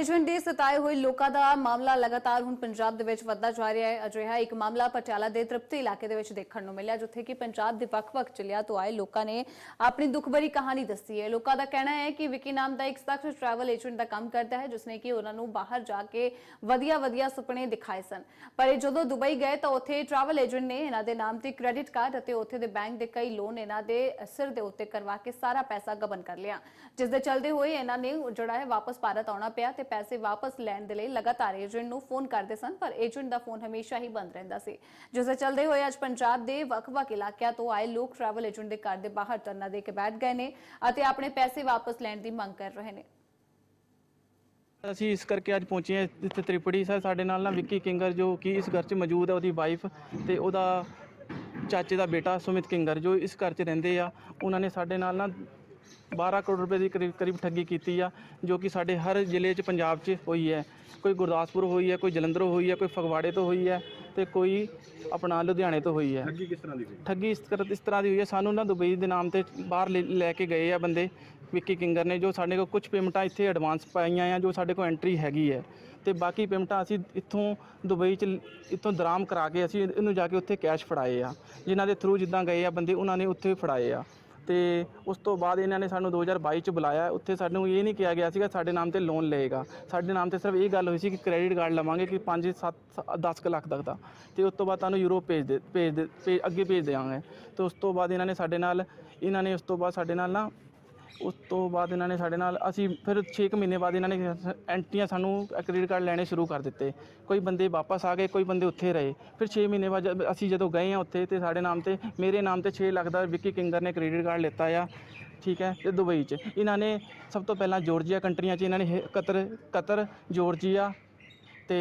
Agent ਦੇ ਸਤਾਏ ਹੋਏ ਲੋਕਾਂ ਦਾ ਮਾਮਲਾ ਲਗਾਤਾਰ ਹੁਣ ਪੰਜਾਬ ਦੇ ਵਿੱਚ ਵੱਧਦਾ ਜਾ ਰਿਹਾ ਹੈ। ਅਜਿਹਾ ਇੱਕ ਮਾਮਲਾ ਪਟਿਆਲਾ ਦੇ ਤ੍ਰਿਪਤੀ ਇਲਾਕੇ ਦੇ ਵਿੱਚ ਦੇਖਣ ਨੂੰ ਮਿਲਿਆ, ਜਿੱਥੇ ਕਿ ਪੰਜਾਬ ਦੇ ਵੱਖ-ਵੱਖ ਜ਼ਿਲ੍ਹਿਆਂ ਤੋਂ ਆਏ ਲੋਕਾਂ ਨੇ ਆਪਣੀ ਦੁੱਖਭਰੀ ਕਹਾਣੀ ਦੱਸੀ ਹੈ। ਲੋਕਾਂ ਦਾ ਕਹਿਣਾ ਹੈ ਕਿ ਵਿਕੀ ਨਾਮ ਦਾ ਇੱਕ ਸ਼ਖਸ ਟਰੈਵਲ ਏਜੰਟ ਦਾ ਕੰਮ ਕਰਦਾ ਹੈ, ਜਿਸਨੇ ਕਿ ਉਹਨਾਂ ਨੂੰ ਬਾਹਰ ਜਾ ਕੇ ਵਧੀਆ-ਵਧੀਆ ਸੁਪਨੇ ਦਿਖਾਏ ਸਨ। ਪਰ ਇਹ ਜਦੋਂ ਦੁਬਈ ਗਏ ਤਾਂ ਉੱਥੇ ਟਰੈਵਲ ਏਜੰਟ ਨੇ ਇਹਨਾਂ ਦੇ ਨਾਮ ਤੇ ਕ੍ਰੈਡਿਟ ਕਾਰਡ ਅਤੇ ਉੱਥੇ ਦੇ ਬੈਂਕ ਦੇ ਕਈ ਲੋਨ ਇਹਨਾਂ ਦੇ ਸਿਰ ਦੇ ਉੱਤੇ ਕਰਵਾ ਕੇ ਸਾਰਾ ਪੈਸਾ ਗਬਨ ਕਰ ਲਿਆ। ਜਿਸ ਦੇ ਚਲਦੇ ਹੋਏ ਇਹਨਾਂ ਨੇ ਜਿਹੜਾ ਹੈ ਵਾਪਸ ਭਾਰਤ ਆਉਣਾ ਪਿਆ ਤੇ ਪੈਸੇ ਵਾਪਸ ਲੈਣ ਦੇ ਲਈ ਲਗਾਤਾਰ ਏਜੰਟ ਨੂੰ ਫੋਨ ਕਰਦੇ ਸਨ, ਪਰ ਏਜੰਟ ਦਾ ਫੋਨ ਹਮੇਸ਼ਾ ਹੀ ਬੰਦ ਰਹਿੰਦਾ ਸੀ। ਜਿਸ ਦੇ ਚਲਦੇ ਹੋਏ ਅੱਜ ਪੰਜਾਬ ਦੇ ਵੱਖ-ਵੱਖ ਇਲਾਕਿਆਂ ਤੋਂ ਆਏ ਲੋਕ ਟਰੈਵਲ ਏਜੰਟ ਦੇ ਘਰ ਦੇ ਬਾਹਰ ਧਰਨਾ ਦੇ ਕੇ ਬੈਠ ਗਏ ਨੇ ਅਤੇ ਆਪਣੇ ਪੈਸੇ ਵਾਪਸ ਲੈਣ ਦੀ ਮੰਗ ਕਰ ਰਹੇ ਨੇ। ਅਸੀਂ ਇਸ ਕਰਕੇ ਅੱਜ ਪਹੁੰਚੇ ਹਾਂ ਇੱਥੇ ਤ੍ਰਿਪੜੀ ਸਰ ਸਾਡੇ ਨਾਲ ਨਾ ਵਿੱਕੀ ਕਿੰਗਰ ਜੋ ਕਿ ਇਸ ਘਰ 'ਚ ਮੌਜੂਦ ਹੈ, ਉਹਦੀ ਵਾਈਫ ਤੇ ਉਹਦਾ ਚਾਚੇ ਦਾ ਬੇਟਾ ਸੁਮਿਤ ਕਿੰਗਰ ਜੋ ਇਸ ਘਰ 'ਚ ਰਹਿੰਦੇ ਆ। ਉਹਨਾਂ ਨੇ ਸਾਡੇ ਨਾਲ ਨਾ 12 ਕਰੋੜ ਰੁਪਏ ਦੀ ਕਰੀਬ ਕਰੀਬ ਠੱਗੀ ਕੀਤੀ ਆ ਜੋ ਕਿ ਸਾਡੇ ਹਰ ਜ਼ਿਲ੍ਹੇ 'ਚ ਪੰਜਾਬ 'ਚ ਹੋਈ ਹੈ। ਕੋਈ ਗੁਰਦਾਸਪੁਰ ਹੋਈ ਹੈ ਕੋਈ ਜਲੰਧਰ ਹੋਈ ਹੈ ਕੋਈ ਫਗਵਾੜੇ ਤੋਂ ਹੋਈ ਹੈ ਤੇ ਕੋਈ ਆਪਣਾ ਲੁਧਿਆਣੇ ਤੋਂ ਹੋਈ ਹੈ। ਠੱਗੀ ਕਿਸ ਤਰ੍ਹਾਂ ਦੀ ਹੋਈ? ਠੱਗੀ ਇਸ ਤਰ੍ਹਾਂ ਇਸ ਤਰ੍ਹਾਂ ਦੀ ਹੋਈ ਹੈ। ਸਾਨੂੰ ਨਾ ਦੁਬਈ ਦੇ ਨਾਮ ਤੇ ਬਾਹਰ ਲੈ- ਲੈ ਕੇ ਗਏ ਆ ਬੰਦੇ ਵਿੱਕੀ ਕਿੰਗਰ ਨੇ ਜੋ ਸਾਡੇ ਕੋਲ ਕੁਝ ਪੇਮੈਂਟਾਂ ਇੱਥੇ ਐਡਵਾਂਸ ਪਾਈਆਂ ਆ ਜੋ ਸਾਡੇ ਕੋਲ ਐਂਟਰੀ ਹੈਗੀ ਹੈ। ਤੇ ਬਾਕੀ ਪੇਮੈਂਟਾਂ ਅਸੀਂ ਇੱਥੋਂ ਦੁਬਈ ਚ ਇੱਥੋਂ ਦਰਾਮ ਕਰਾ ਕੇ ਅਸੀਂ ਇਹਨੂੰ ਜਾ ਕੇ ਉੱਥੇ ਕੈਸ਼ ਫੜਾਏ ਆ। ਜਿਨ੍ਹਾਂ ਦੇ ਥਰੂ ਜਿੱਦਾਂ ਗਏ ਆ ਬੰਦੇ ਉਹਨਾਂ ਨੇ ਉੱਥੇ ਫੜਾਏ ਆ। ਤੇ ਉਸ ਤੋਂ ਬਾਅਦ ਇਹਨਾਂ ਨੇ ਸਾਨੂੰ 2022 ਚ ਬੁਲਾਇਆ। ਉੱਥੇ ਸਾਨੂੰ ਇਹ ਨਹੀਂ ਕਿਹਾ ਗਿਆ ਸੀਗਾ ਸਾਡੇ ਨਾਮ ਤੇ ਲੋਨ ਲਏਗਾ। ਸਾਡੇ ਨਾਮ ਤੇ ਸਿਰਫ ਇਹ ਗੱਲ ਹੋਈ ਸੀ ਕਿ ਕ੍ਰੈਡਿਟ ਕਾਰਡ ਲਵਾਂਗੇ ਕਿ 5 7 10 ਲੱਖ ਤੱਕ ਦਾ। ਤੇ ਉਸ ਤੋਂ ਬਾਅਦ ਤੁਹਾਨੂੰ ਯੂਰੋ ਭੇਜ ਦੇ ਭੇਜ ਦੇ, ਭੇਜ- ਅੱਗੇ ਭੇਜ ਦੇਵਾਂਗੇ। ਤੇ ਉਸ ਤੋਂ ਬਾਅਦ ਇਹਨਾਂ ਨੇ ਸਾਡੇ ਨਾਲ, ਇਹਨਾਂ ਨੇ ਉਸ ਤੋਂ ਬਾਅਦ ਸਾਡੇ ਨਾਲ ਨਾ ਉਸ ਤੋਂ ਬਾਅਦ ਇਹਨਾਂ ਨੇ ਸਾਡੇ ਨਾਲ, ਅਸੀਂ ਫਿਰ 6 ਮਹੀਨੇ ਬਾਅਦ ਇਹਨਾਂ ਨੇ ਐਂਟਰੀਆਂ ਸਾਨੂੰ ਕ੍ਰੈਡਿਟ ਕਾਰਡ ਲੈਣੇ ਸ਼ੁਰੂ ਕਰ ਦਿੱਤੇ। ਕੋਈ ਬੰਦੇ ਵਾਪਸ ਆ ਗਏ, ਕੋਈ ਬੰਦੇ ਉੱਥੇ ਰਹੇ। ਫਿਰ 6 ਮਹੀਨੇ ਬਾਅਦ ਜਦ ਅਸੀਂ ਜਦੋਂ ਗਏ ਹਾਂ ਉੱਥੇ ਤੇ ਸਾਡੇ ਨਾਮ ਤੇ, ਮੇਰੇ ਨਾਮ ਤੇ 6 ਲੱਖ ਦਾ ਵਿੱਕੀ ਕਿੰਗਰ ਨੇ ਕ੍ਰੈਡਿਟ ਕਾਰਡ ਲਿੱਤਾ ਆ, ਠੀਕ ਹੈ, ਤੇ ਦੁਬਈ 'ਚ। ਇਹਨਾਂ ਨੇ ਸਭ ਤੋਂ ਪਹਿਲਾਂ ਜਾਰਜੀਆ ਕੰਟਰੀਆਂ 'ਚ ਇਹਨਾਂ ਨੇ ਇਹ, ਕਤਰ ਕਤਰ ਜਾਰਜੀਆ ਤੇ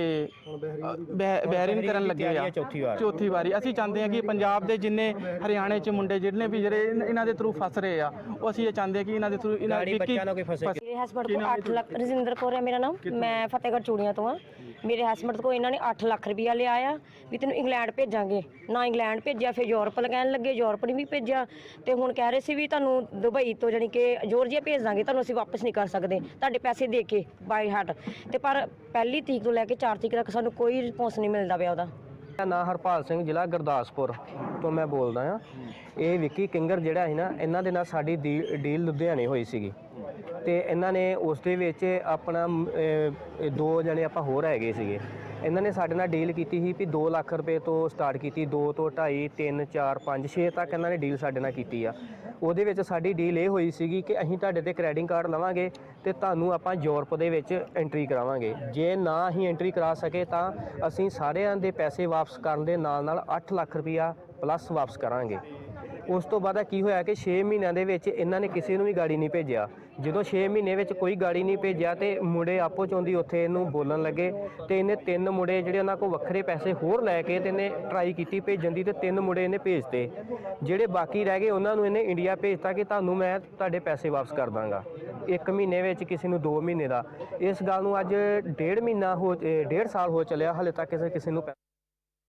ਬਹਿ- ਬਹਿਰੀਨ ਕਰਨ ਲੱਗੇ ਆ ਚੌਥੀ ਵਾਰ। ਚੌਥੀ ਵਾਰੀ ਅਸੀਂ ਚਾਹੁੰਦੇ ਹਾਂ ਕਿ ਪੰਜਾਬ ਦੇ ਜਿੰਨੇ ਹਰਿਆਣੇ 'ਚ ਮੁੰਡੇ ਜਿਹੜੇ ਵੀ ਜਿਹੜੇ ਇਹਨਾਂ ਦੇ ਥਰੂ ਫਸ ਰਹੇ ਆ ਉਹ ਅਸੀਂ ਇਹ ਚਾਹੁੰਦੇ ਹਾਂ ਕਿ ਇਹਨਾਂ ਦੇ ਥਰੂ ਇਹਨਾਂ ਗਾੜੀ ਬੱਚਿਆਂ ਨੂੰ ਕੋਈ ਫਸੇ? ਫਸ- ਮੇਰੇ ਹਸਬੰਡ ਕੋਲ 8 ਲੱਖ ਰਜਿੰਦਰ ਕੌਰ ਹੈ ਮੇਰਾ ਨਾਮ। ਮੈਂ ਫਤਿਹਗੜ੍ਹ ਚੂੜੀਆਂ ਤੋਂ ਆ ਮੇਰੇ ਹਸਬੰਡ ਕੋਲ ਇਹਨਾਂ ਨੇ 8 ਲੱਖ ਰੁਪਇਆ ਲਿਆ ਆ ਵੀ ਤੈਨੂੰ ਇੰਗਲੈਂਡ ਭੇਜਾਂਗੇ। ਨਾ ਇੰਗਲੈਂਡ ਭੇਜਿਆ ਫਿਰ ਯੂਰਪ ਲਗਾਉਣ ਲੱਗੇ ਯੂਰਪ ਨਹੀਂ ਵੀ ਭੇਜਿਆ। ਤੇ ਹੁਣ ਕਹਿ ਰਹੇ ਸੀ ਵੀ ਤੁਹਾਨੂੰ ਦੁਬਈ ਤੋਂ ਜਾਣੀ ਕਿ ਜੋਰਜੀਆ ਭੇਜ ਦਾਂਗੇ ਤੁਹਾਨੂੰ ਅਸੀਂ ਵਾਪਸ ਨਹੀਂ ਕਰ ਸਕਦੇ। ਤੁਹਾਡੇ ਪੈਸੇ ਦੇ ਕੇ ਬਾਈ ਹਾਰਟ ਤੇ ਪਰ ਪਹਿਲੀ ਤਰੀਕ ਤੋਂ ਲੈ ਕੇ 4 ਤਰੀਕ ਤੱਕ ਸਾਨੂੰ ਕੋਈ ਰਿਸਪੌਂਸ ਨਹੀਂ ਮਿਲਦਾ ਪਿਆ ਉਹਦਾ। ਮੇਰਾ ਨਾਂ ਹਰਪਾਲ ਸਿੰਘ ਜ਼ਿਲ੍ਹਾ ਗੁਰਦਾਸਪੁਰ ਤੋਂ ਮੈਂ ਬੋਲਦਾ ਆ ਇਹ ਵਿੱਕੀ ਕਿੰਗਰ ਜਿਹੜਾ ਸੀ ਨਾ ਇਹਨਾਂ ਦੇ ਨਾਲ ਸਾਡੀ ਡੀ- ਡੀਲ ਲੁਧਿਆਣੇ ਹੋਈ ਸੀਗੀ। ਤੇ ਇਹਨਾਂ ਨੇ ਉਸ ਦੇ ਵਿੱਚ ਆਪਣਾ ਅਹ, ਦੋ ਜਣੇ ਆਪਾਂ ਹੋਰ ਹੈਗੇ ਸੀਗੇ। ਇਹਨਾਂ ਨੇ ਸਾਡੇ ਨਾਲ ਡੀਲ ਕੀਤੀ ਸੀ ਵੀ 2 ਲੱਖ ਰੁਪਏ ਤੋਂ ਸਟਾਰਟ ਕੀਤੀ 2 ਤੋਂ 2.5 3 4 5 6 ਤੱਕ ਇਹਨਾਂ ਨੇ ਡੀਲ ਸਾਡੇ ਨਾਲ ਕੀਤੀ ਆ। ਉਹਦੇ ਵਿੱਚ ਸਾਡੀ ਡੀਲ ਇਹ ਹੋਈ ਸੀਗੀ ਕਿ ਅਸੀਂ ਤੁਹਾਡੇ ਤੇ ਕ੍ਰੈਡਿਟ ਕਾਰਡ ਲਵਾਂਗੇ ਤੇ ਤੁਹਾਨੂੰ ਆਪਾਂ ਯੂਰਪ ਦੇ ਵਿੱਚ ਐਂਟਰੀ ਕਰਾਵਾਂਗੇ। ਜੇ ਨਾ ਅਸੀਂ ਐਂਟਰੀ ਕਰਾ ਸਕੇ ਤਾਂ ਅਸੀਂ ਸਾਰਿਆਂ ਦੇ ਪੈਸੇ ਵਾਪਸ ਕਰਨ ਦੇ ਨਾਲ ਨਾਲ 8 ਲੱਖ ਰੁਪਇਆ ਪਲੱਸ ਵਾਪਸ ਕਰਾਂਗੇ। ਉਸ ਤੋਂ ਬਾਅਦ ਕੀ ਹੋਇਆ ਕਿ 6 ਮਹੀਨਿਆਂ ਦੇ ਵਿੱਚ ਇਹਨਾਂ ਨੇ ਕਿਸੇ ਨੂੰ ਵੀ ਗਾੜੀ ਨਹੀਂ ਭੇਜਿਆ। ਜਦੋਂ 6 ਮਹੀਨੇ ਵਿੱਚ ਕੋਈ ਗਾੜੀ ਨਹੀਂ ਭੇਜਿਆ ਤੇ ਮੁੰਡੇ ਆਪੋ ਚੋਂਦੀ ਉੱਥੇ ਇਹਨੂੰ ਬੋਲਣ ਲੱਗੇ ਤੇ ਇਹਨੇ ਤਿੰਨ ਮੁੰਡੇ ਜਿਹੜੇ ਉਹਨਾਂ ਕੋਲ ਵੱਖਰੇ ਪੈਸੇ ਹੋਰ ਲੈ ਕੇ ਤੇ ਇਹਨੇ ਟਰਾਈ ਕੀਤੀ ਭੇਜਣ ਦੀ ਤੇ ਤਿੰਨ ਮੁੰਡੇ ਇਹਨੇ ਭੇਜਤੇ। ਜਿਹੜੇ ਬਾਕੀ ਰਹਿ ਗਏ ਉਹਨਾਂ ਨੂੰ ਇਹਨੇ ਇੰਡੀਆ ਭੇਜਤਾ ਕਿ ਤੁਹਾਨੂੰ ਮੈਂ ਤੁਹਾਡੇ ਪੈਸੇ ਵਾਪਸ ਕਰ ਦਾਂਗਾ। ਇੱਕ ਮਹੀਨੇ ਵਿੱਚ ਕਿਸੇ ਨੂੰ 2 ਮਹੀਨੇ ਦਾ। ਇਸ ਗੱਲ ਨੂੰ ਅੱਜ ਡੇਢ ਮਹੀਨਾ ਹੋ ਅਹ ਡੇਢ ਸਾਲ ਹੋ ਚੱਲਿਆ, ਹਾਲੇ ਤੱਕ ਕਿਸੇ ਕਿਸੇ ਨੂੰ ਪੈ-